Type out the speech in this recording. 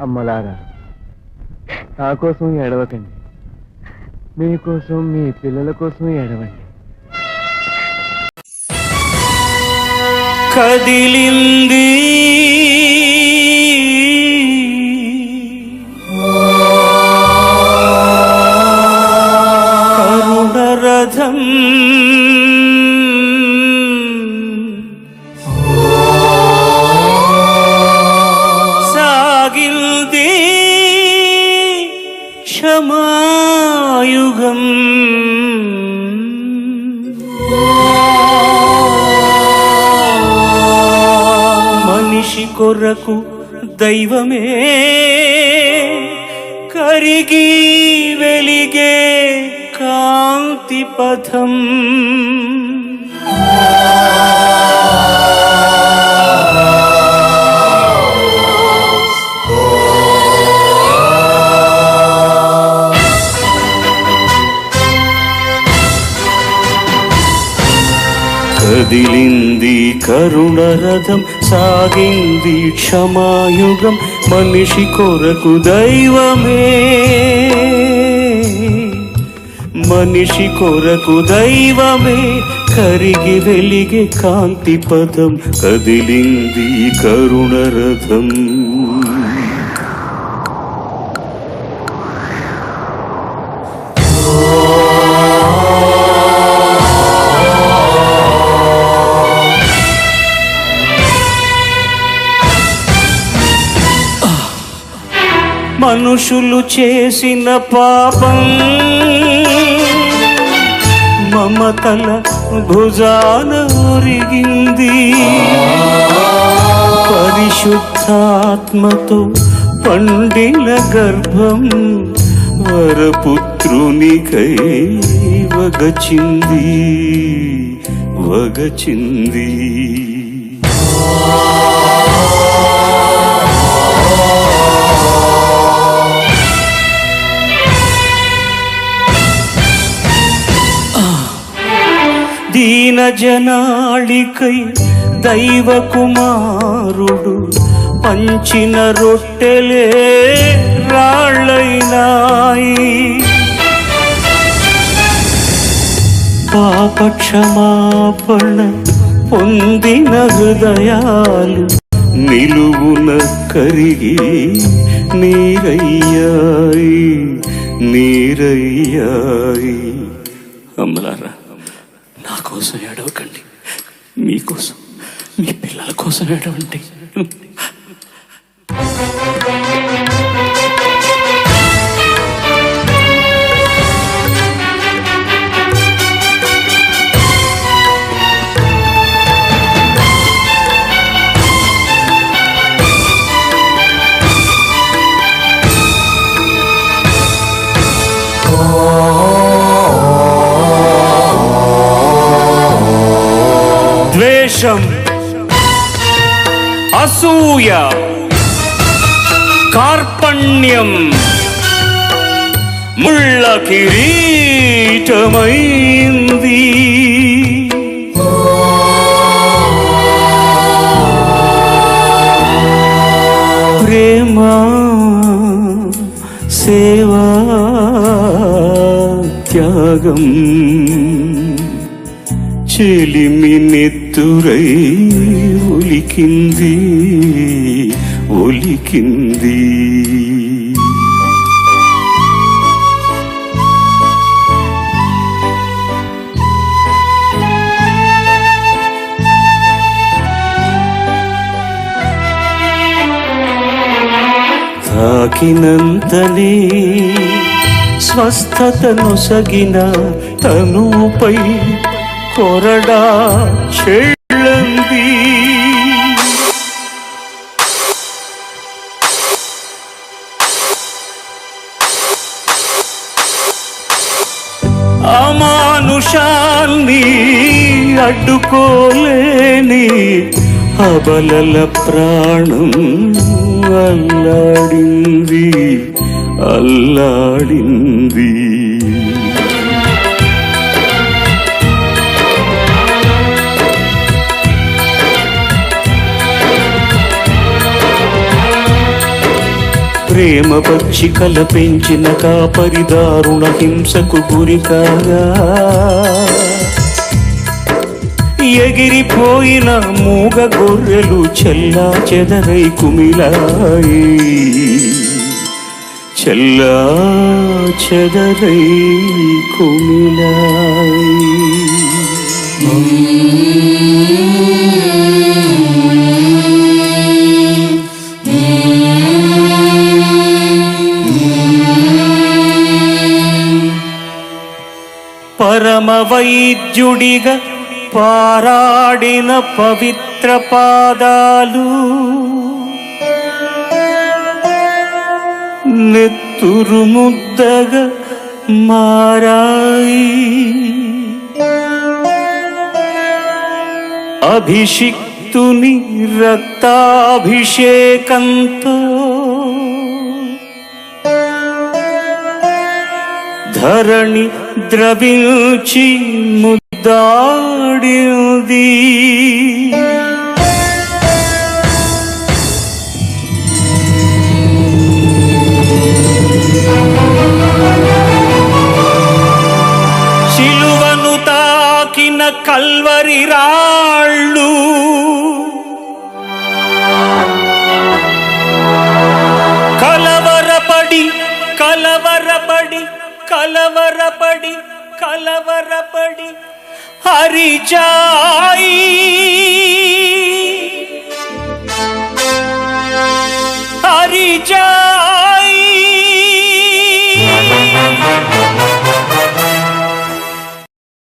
అమ్మలారా నా కోసం ఎడవకండి మీకోసం మీ పిల్లల కోసం ఎడవండి కదిలింది కొరకు దైవమే. కరిగి వెలిగే కాంతి పథం. కదిలింది కరుణరథం సాగింది క్షమాయుగం మనిషి కొరకు దైవమే. మనిషి కొరకు దైవమే కరిగి వెలిగే కాంతి పదం కదిలింది కరుణరథం. మనుషులు చేసిన పాపం మమతల భుజాన ఒరిగింది. పరిశుద్ధాత్మతో పండిన గర్భం వరపుత్రునికై వగచింది వగచింది. జనాళికై దైవ కుమారుడు పంచిన రొట్టెలే రాళ్ళైనాయి. పాపక్షమాపణ పొందిన హృదయాలు నిలువున కరిగి నీరయ్యాయి నీరయ్యాయి. అమలారా కోసం ఏడవకండి. మీకోసం మీ పిల్లల కోసం ఏడవండి. ద్వేషం అసూయ. కార్పణ్యం. ముళ్ళ కిరీటమైంది. ప్రేమ సేవా త్యాగం. చెలిమి నెత్తురై ఒలికింది ఒలికింది. తాకినంతనే స్వస్థతను సగిన తనుపై కొరడా చెళ్ళంది. అమానుషాన్ని అడ్డుకోలేని అబలల ప్రాణం అల్లాడింది అల్లాడింది. ప్రేమ పచ్చికల పెంచిన కాపరిదారుణ హింసకు గురికాగా ఎగిరిపోయిన మూగ గొర్రెలు చెల్లా చెదరై కుమిలాయి. చెల్లా చెదరై కుమిలాయి. పరమ వైద్యుడిగా పారాడిన పవిత్ర పాదాలు. నెత్తురు ముద్దగా మారాయి. అభిషిక్తుని రక్తాభిషేకంతో ధరణి ద్రవించి ముద్దాడింది శిలువను తాకిన కల్వరి రా கலவரபடி கலவரபடி ஹரிஜா